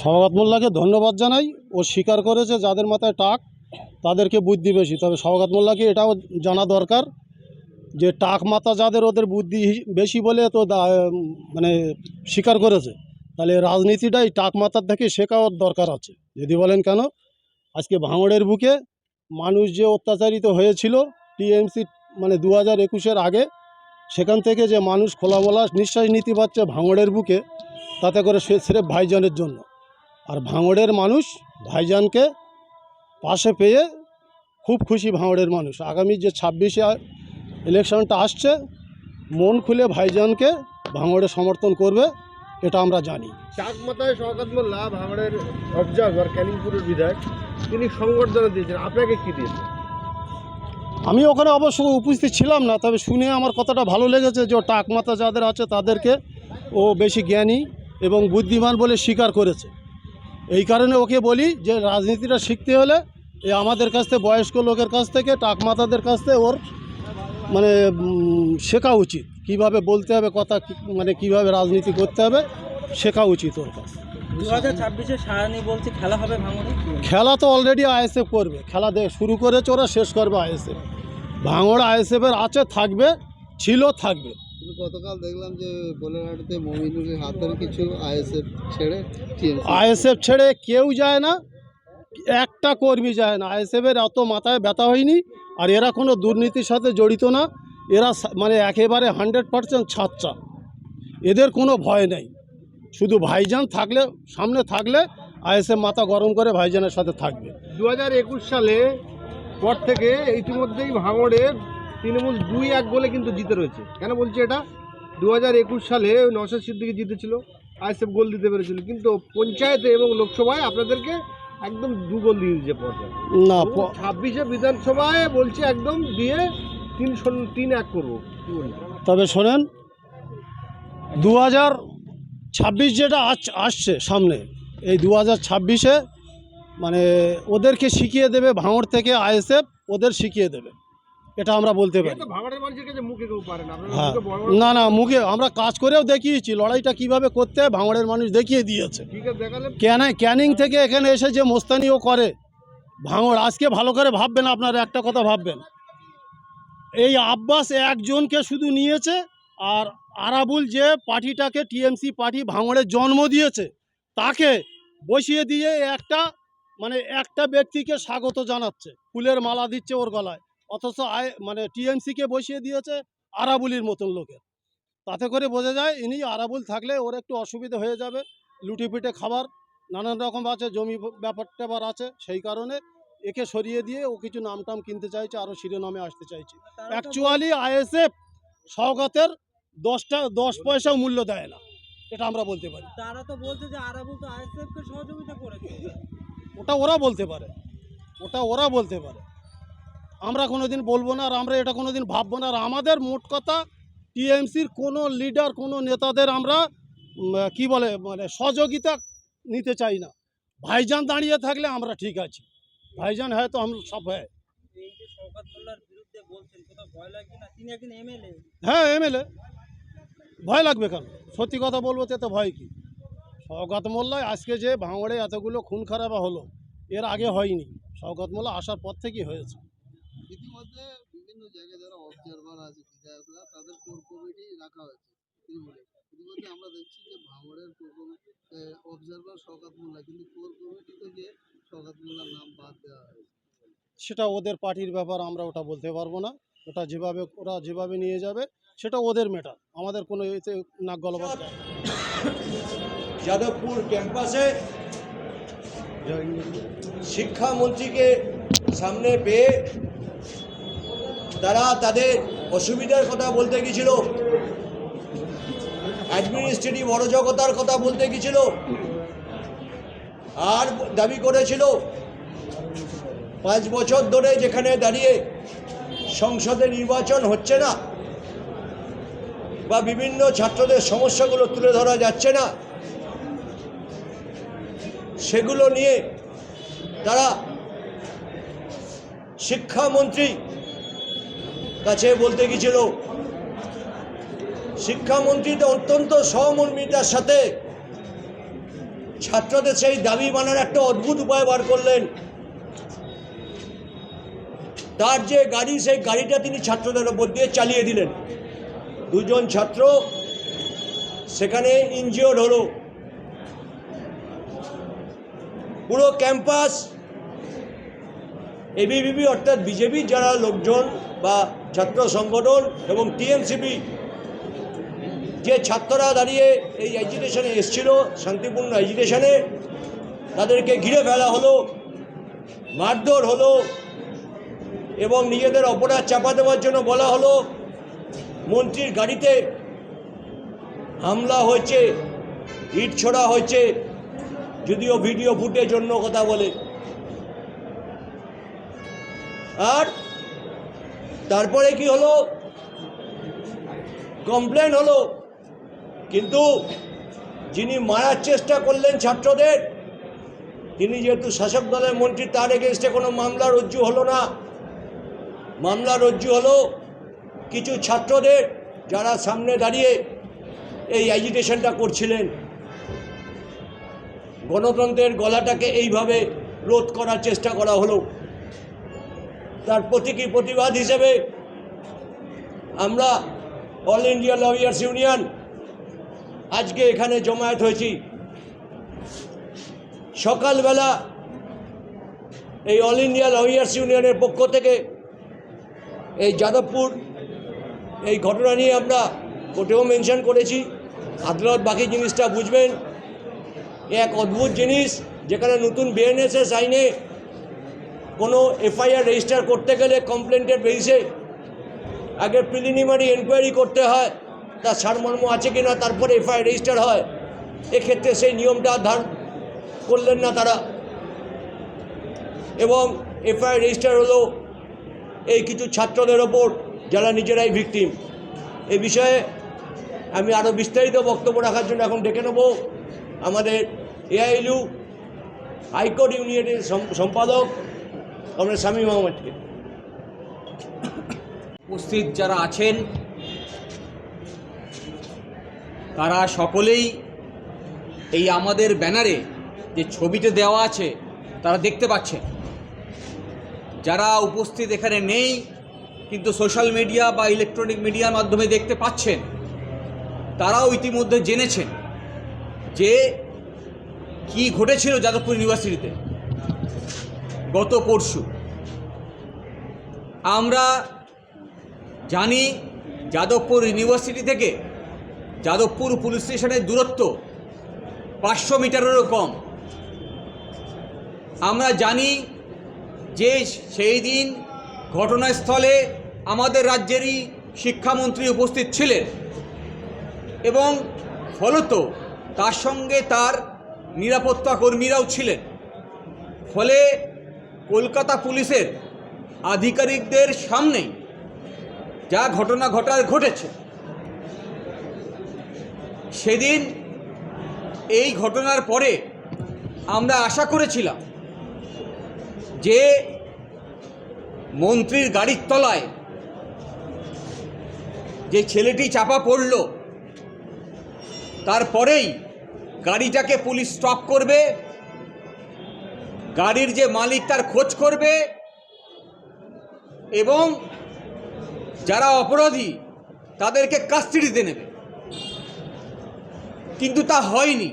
সওগাত মোল্লাকে ধন্যবাদ জানাই। ও স্বীকার করেছে যাদের মাথায় টাক, তাদেরকে বুদ্ধি বেশি। তবে সওগাত মোল্লাকে এটাও জানা দরকার যে টাক মাথা যাদের ওদের বুদ্ধি বেশি বলে তো মানে স্বীকার করেছে। তাহলে রাজনীতিটাই টাক মাথার থেকে শেখার দরকার আছে। যদি বলেন কেন? আজকে ভাঙড়ের বুকে মানুষ যে অত্যাচারিত হয়েছিল টিএমসি মানে দু হাজার একুশের আগে, সেখান থেকে যে মানুষ খোলামোলা নিঃশ্বাস নিতে পারছে ভাঙড়ের বুকে, তাতে করে সে স্রেফ ভাইজানের জন্য। আর ভাঙড়ের মানুষ ভাইজানকে পাশে পেয়ে খুব খুশি ভাঙড়ের মানুষ। আগামী যে ছাব্বিশে ইলেকশনটা আসছে মন খুলে ভাইজানকে ভাঙড়ে সমর্থন করবে এটা আমরা জানি। চাক মাথায় শওকত মোল্লা ভাঙড়ের অবজারভার ক্যানিংপুরের বিধায়ক। তিনি সংবর্ধনা দিয়েছেন। আপনাকে কি দিয়েছেন আমি ওখানে অবশ্য উপস্থিত ছিলাম না তবে শুনে আমার কথাটা ভালো লেগেছে যে ও টাক যাদের আছে তাদেরকে ও বেশি জ্ঞানী এবং বুদ্ধিমান বলে স্বীকার করেছে। এই কারণে ওকে বলি যে রাজনীতিটা শিখতে হলে এই আমাদের কাছ থেকে বয়স্ক লোকের কাছ থেকে টাক মাথাদের কাছ থেকে ওর মানে শেখা উচিত। কীভাবে বলতে হবে কথা মানে কীভাবে রাজনীতি করতে হবে শেখা উচিত ওর কাছে। খেলা হবে ভাঙড়ে খেলা তো অলরেডি আইএসএফ করবে। খেলা শুরু করেছে ওরা শেষ করবে আইএসএফ। ভাঙড় আইএসএফের আছে থাকবে ছিল থাকবে। কিন্তু গতকাল দেখলাম যে বোলেরহাটে মমিনুলের হাতের কিছু আইএসএফ ছেড়ে আইএসএফ ছেড়ে কেউ যায় না একটা কর্মী যায় না। আইএসএফের অত মাথায় ব্যথা হয়নি আর এরা কোনো দুর্নীতির সাথে জড়িত না। এরা মানে একেবারে হান্ড্রেড পার্সেন্ট ছাত্রা। এদের কোনো ভয় নেই। শুধু ভাইজান থাকলে সামনে থাকলে আইএসএফ মাথা গরম করে ভাইজানের সাথে থাকবে। দু হাজার একুশ সালে পর থেকে ইতিমধ্যেই ভাঙড়ে তৃণমূল দুই এক গোলে কিন্তু জিতে রয়েছে। কেন বলছি এটা? দু হাজার একুশ সালে নশাদ সিদ্দিকি জিতেছিল আইএসএফ গোল দিতে পেরেছিল। কিন্তু পঞ্চায়েতে এবং লোকসভায় আপনাদেরকে একদম দু গোল দিয়ে দিয়েছে পর্যায়ে। না ছাব্বিশে বিধানসভায় বলছে একদম দিয়ে তিন তিন এক করব। তবে শোনেন দু হাজার ছাব্বিশ যেটা আস- আসছে সামনে এই দু হাজার ছাব্বিশে মানে ওদেরকে শিখিয়ে দেবে ভাঙড় থেকে আইএসএফ ওদের শিখিয়ে দেবে। এটা আমরা বলতে পারি। না। হ্যাঁ। না না মুখে আমরা কাজ করেও দেখিয়েছি লড়াইটা কীভাবে করতে ভাঙড়ের মানুষ দেখিয়ে দিয়েছে। ক্যানা ক্যানিং থেকে এখানে এসে যে মোস্তানিও করে ভাঙড় আজকে ভালো করে ভাববেন আপনারা একটা কথা ভাববেন। এই আব্বাস একজনকে শুধু নিয়েছে আর আরাবুল যে পার্টিটাকে টিএমসি পার্টি ভাঙড়ে জন্ম দিয়েছে তাকে বসিয়ে দিয়ে একটা মানে একটা ব্যক্তিকে স্বাগত জানাচ্ছে ফুলের মালা দিচ্ছে ওর গলায়। অথচ আয় মানে টিএমসিকে বসিয়ে দিয়েছে আরাবুলির মতন লোকের। তাতে করে বোঝা যায় ইনি আরাবুল থাকলে ওর একটু অসুবিধা হয়ে যাবে লুটি পিটে খাবার নানান রকম আছে জমি ব্যাপার ট্যাপার আছে সেই কারণে একে সরিয়ে দিয়ে ও কিছু নাম টাম কিনতে চাইছে আরও শিরোনামে আসতে চাইছে। অ্যাকচুয়ালি আইএসএফ সওগাতের দশটা দশ পয়সাও মূল্য দেয় না এটা আমরা বলতে পারি। তারা তো বলছে যে আরাবুল তো আইএসএফ কে সহযোগিতা করেছে। ওটা ওরা বলতে পারে। ওটা ওরা বলতে পারে। আমরা কোনোদিন বলব না আর আমরা এটা কোনোদিন ভাববো না। আর আমাদের মোট কথা টিএমসির কোনো লিডার কোনো নেতাদের আমরা কি বলে মানে সহযোগিতা নিতে চাই না। ভাইজান দাঁড়িয়ে থাকলে আমরা ঠিক আছি। ভাইজান হয়তো আমরা সব হয়। এই যে শওকত মোল্লার বিরুদ্ধে বলছেন কোথাও ভয় লাগছে না? তিনি একজন এমএলএ। হ্যাঁ এমএলএ। ভয় লাগবে কেন? সত্যি কথা বলব তো ভয় কি? শওকত মোল্লায় আজকে যে ভাঙড়ে এতগুলো খুন খারাপ হলো এর আগে হয়নি। শওকত মোল্লা আসার পর থেকেই হয়েছে। ইতিমধ্যে বিভিন্ন জায়গায় যারা অবজারভার আছে বিধায়করা তাদের কোর কমিটি রাখা হয়েছে তৃণমূলে। ইতিমধ্যে আমরা দেখছি যে ভাঙড়ের core committee observer Shaukat Molla কিন্তু কোর কমিটি থেকে শওকাত মোল্লার নাম বাদ দেওয়া হয়েছে। সেটা ওদের পার্টির ব্যাপার আমরা ওটা বলতে পারব না। ওটা যেভাবে ওরা যেভাবে নিয়ে যাবে সেটা ওদের মেটার আমাদের কোনো এতে নাক গলবাদ যাদবপুর ক্যাম্পাসে শিক্ষামন্ত্রীকে সামনে পেয়ে তারা তাদের অসুবিধার কথা বলতে গেছিল অ্যাডমিনিস্ট্রেটিভ অরাজকতার কথা বলতে গেছিল আর দাবি করেছিল, পাঁচ বছর ধরে যেখানে দাঁড়িয়ে সংসদে নির্বাচন হচ্ছে না বা বিভিন্ন ছাত্রদের সমস্যাগুলো তুলে ধরা যাচ্ছে না, সেগুলো নিয়ে তারা শিক্ষামন্ত্রী কাছে বলতে গিয়েছিল শিক্ষামন্ত্রী তো অত্যন্ত সহমর্মিতার সাথে ছাত্রদের সেই দাবি মানার একটা অদ্ভুত উপায় বার করলেন। তার যে গাড়ি, সেই গাড়িটা তিনি ছাত্রদের ওপর দিয়ে চালিয়ে দিলেন। দুজন ছাত্র সেখানে ইনজিওর হলো। পুরো ক্যাম্পাস এবিভিপি অর্থাৎ বিজেপির যারা লোকজন বা ছাত্র সংগঠন এবং টিএমসিপি যে ছাত্ররা দাঁড়িয়ে এই এজিটেশনে এসছিল, শান্তিপূর্ণ এজিটেশনে তাদেরকে ঘিরে ফেলা হলো, মারধর হলো এবং নিজেদের অপরাধ চাপা দেওয়ার জন্য বলা হলো, মন্ত্রীর গাড়িতে হামলা হয়েছে ইট ছোড়া হয়েছে, যদিও ভিডিও ফুটেজ অন্য কথা বলে। আর তারপরে কি হলো? কমপ্লেন হলো। কিন্তু যিনি মারার চেষ্টা করলেন ছাত্রদের, তিনি যেহেতু শাসক দলের মন্ত্রী, তার এগেনস্টে কোনো মামলা রজ্জু হলো না। মামলা রজ্জু হলো কিছু ছাত্রদের যারা সামনে দাঁড়িয়ে এই অ্যাজিটেশনটা করছিলেন। গণতন্ত্রের গলাটাকে এইভাবে রোধ করার চেষ্টা করা হলো। তার প্রতীকী প্রতিবাদ হিসেবে আমরা অল ইন্ডিয়া লয়ার্স ইউনিয়ন আজকে এখানে জমায়েত হয়েছি। সকালবেলা এই অল ইন্ডিয়া লয়ার্স ইউনিয়নের পক্ষ থেকে এই যাদবপুর এই ঘটনা নিয়ে আমরা কোর্টেও মেনশন করেছি। আদালত বাকি জিনিসটা বুঝবেন। এক অদ্ভুত জিনিস, যেখানে নতুন বিএনএসএস আইনে কোনো এফআইআর রেজিস্টার করতে গেলে কমপ্লেন্টের বেসে আগে প্রিলিমিনারি এনকোয়ারি করতে হয়, তার সারমর্ম আছে কি না তারপরে এফআইআর রেজিস্টার হয়। এক্ষেত্রে সেই নিয়মটা ধার করলেন না তারা। এবং এফআইআর রেজিস্টার হলো এই কিছু ছাত্রদের ওপর, যারা নিজেরাই ভিকটিম এ বিষয়ে আমি আরও বিস্তারিত বক্তব্য রাখার জন্য এখন ডেকে নেব। আমাদের এআইলু হাইকোর্ট ইউনিয়নের সম্পাদক আমরা স্বামী মোহাম্মদকে উপস্থিত যারা আছেন, তারা সকলেই এই আমাদের ব্যানারে যে ছবিতে দেওয়া আছে, তারা দেখতে পাচ্ছেন। যারা উপস্থিত এখানে নেই, কিন্তু সোশ্যাল মিডিয়া বা ইলেকট্রনিক মিডিয়ার মাধ্যমে দেখতে পাচ্ছেন, তারাও ইতিমধ্যে জেনেছেন যে কি ঘটেছিল যাদবপুর ইউনিভার্সিটিতে। গত পরশু। আমরা জানি যাদবপুর ইউনিভার্সিটি থেকে যাদবপুর পুলিশ স্টেশনের দূরত্ব পাঁচশো মিটারেরও কম। আমরা জানি যে সেই দিন ঘটনাস্থলে আমাদের রাজ্যেরই শিক্ষামন্ত্রী উপস্থিত ছিলেন এবং ফলত তার সঙ্গে তার নিরাপত্তা কর্মীরাও ছিলেন। ফলে কলকাতা পুলিশের আধিকারিকদের সামনেই যা ঘটনা ঘটার ঘটেছে। সেদিন এই ঘটনার পরে আমরা আশা করেছিলাম যে মন্ত্রীর গাড়ির তলায় যে ছেলেটি চাপা পড়ল, তারপরেই গাড়িটাকে পুলিশ স্টপ করবে গাড়ির যে মালিক তার খোঁজ করবে এবং যারা অপরাধী তাদেরকে কাস্টডিতে নেবে। কিন্তু তা হয়নি।